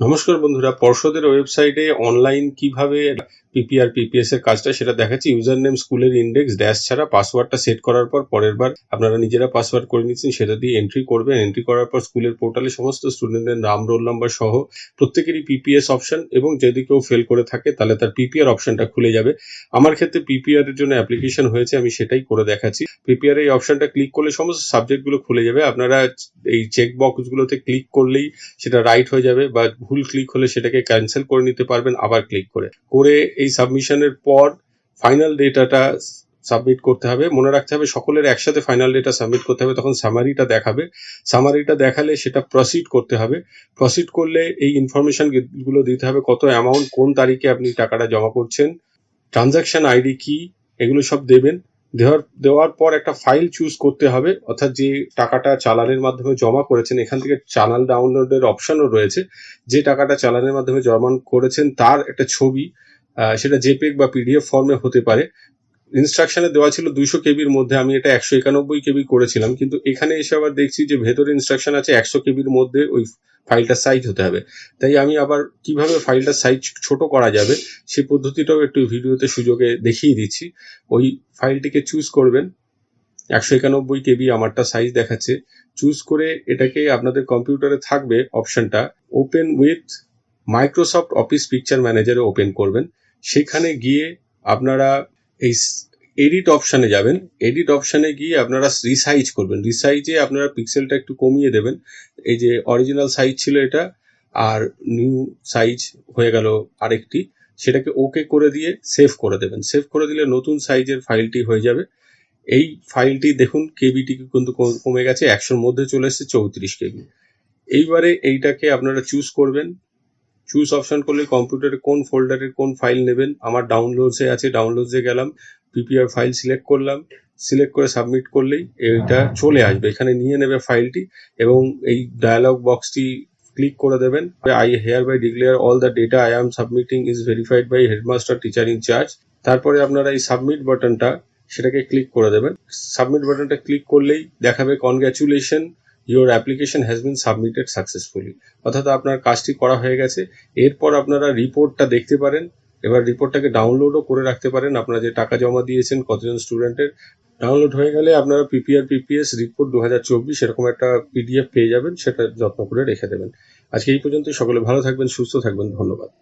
নমস্কার বন্ধুরা, পর্ষদের ওয়েবসাইটে অনলাইন কীভাবে পিপিআর পিপিএস এর কাজটা সেটা দেখাচ্ছি। ইউজার নেম স্কুলের ইন্ডেক্স ড্যাশ ছাড়া পাসওয়ার্ডটা সেট করার পর পরের বার আপনারা নিজেরা পাসওয়ার্ড করে নিচ্ছেন, সেটা দিয়ে এন্ট্রি করবেন। এন্ট্রি করার পর স্কুলের পোর্টালে সমস্ত স্টুডেন্টদের নাম রোল নাম্বার সহ প্রত্যেকেরই পিপিএস অপশন এবং যদি কেউ ফেল করে থাকে, তাহলে তার পিপিআর অপশনটা খুলে যাবে। আমার ক্ষেত্রে পিপিআর এর জন্য অ্যাপ্লিকেশন হয়েছে, আমি সেটাই করে দেখাচ্ছি। পিপিআর এই অপশনটা ক্লিক করলে সমস্ত সাবজেক্টগুলো খুলে যাবে। আপনারা এই চেক বক্সগুলোতে ক্লিক করলেই সেটা রাইট হয়ে যাবে বা ভুল ক্লিক হলে সেটাকে ক্যান্সেল করে নিতে পারবেন, আবার ক্লিক করে। করে এই সাবমিশনের পর ফাইনাল ডেটাটা সাবমিট করতে হবে। মনে রাখতে হবে সকলের একসাথে ফাইনাল ডেটা সাবমিট করতে হবে, তখন সামারিটা দেখাবে। সামারিটা দেখালে সেটা প্রসিড করতে হবে। প্রসিড করলে এই ইনফরমেশনগুলো দিতে হবে, কত অ্যামাউন্ট কোন তারিখে আপনি টাকাটা জমা করছেন ট্রানজাকশন আইডি কি, এগুলো সব দেবেন। দেওয়ার দেওয়ার পর একটা ফাইল চুজ করতে হবে। অর্থাৎ যে টাকাটা চালানের মাধ্যমে জমা করেছেন, এখান থেকে চালান ডাউনলোডের অপশনও রয়েছে। যে টাকাটা চালানের মাধ্যমে জমা করেছেন, তার একটা ছবি সেটা জেপেক বা পিডিএফ ফর্মে হতে পারে। ইনস্ট্রাকশনে দেওয়া ছিল দুইশো কেবির মধ্যে, আমি এটা একশো একানব্বই কেবি করেছিলাম, কিন্তু এখানে এসে আবার দেখছি যে ভেতরে ইনস্ট্রাকশন আছে একশো কেবির মধ্যে ওই ফাইলটার সাইজ হতে হবে। তাই আমি আবার কীভাবে ফাইলটার সাইজ ছোট করা যাবে সেই পদ্ধতিটাও একটু ভিডিওতে সুযোগে দেখিয়ে দিচ্ছি। ওই ফাইলটিকে চুজ করবেন, একশো একানব্বই কেবি আমারটা সাইজ দেখাচ্ছে। চুজ করে এটাকে আপনাদের কম্পিউটারে থাকবে অপশনটা open with Microsoft office picture ম্যানেজারে open করবেন। সেখানে গিয়ে আপনারা এই এডিট অপশানে যাবেন। এডিট অপশানে গিয়ে আপনারা রিসাইজ করবেন। রিসাইজে আপনারা পিক্সেলটা একটু কমিয়ে দেবেন। এই যে অরিজিনাল সাইজ ছিল এটা, আর নিউ সাইজ হয়ে গেল আরেকটি, সেটাকে ওকে করে দিয়ে সেভ করে দেবেন। সেভ করে দিলে নতুন সাইজের ফাইলটি হয়ে যাবে। এই ফাইলটি দেখুন কেবিটি কিন্তু কমে গেছে। একশোর মধ্যে চলে এসেছে চৌত্রিশ কেবি এইবারে এইটাকে আপনারা চুজ করবেন। চুজ অপশন করলে কম্পিউটারে কোন ফোল্ডারের কোন ফাইল নেবেন, আমার ডাউনলোডসে আছে ডাউনলোডসে গেলাম পিপিআর ফাইল সিলেক্ট করলাম সিলেক্ট করে সাবমিট করলেই এইটা চলে আসবে, এখানে নিয়ে নেবে ফাইলটি এবং এই ডায়ালগ বক্সটি ক্লিক করে দেবেন। I hereby declare all the data I am submitting is verified by headmaster teacher in charge তারপরে আপনারা এই সাবমিট বাটনটা সেটাকে ক্লিক করে দেবেন। সাবমিট বাটনটা ক্লিক করলেই দেখাবে congratulation your application has been submitted successfully অর্থাৎ আপনার কাজটি করা হয়ে গেছে। এরপর আপনারা রিপোর্টটা দেখতে পারেন। এবার রিপোর্টটাকে ডাউনলোডও করে রাখতে পারেন। আপনারা যে টাকা জমা দিয়েছেন কতজন স্টুডেন্টের ডাউনলোড হয়ে গেলে আপনারা পিপিআর পিপিএস রিপোর্ট দু হাজার চব্বিশ এরকম একটা পিডিএফ পেয়ে যাবেন। সেটা যত্ন করে রেখে দেবেন। আজকে এই পর্যন্ত সকলে ভালো থাকবেন, সুস্থ থাকবেন। ধন্যবাদ।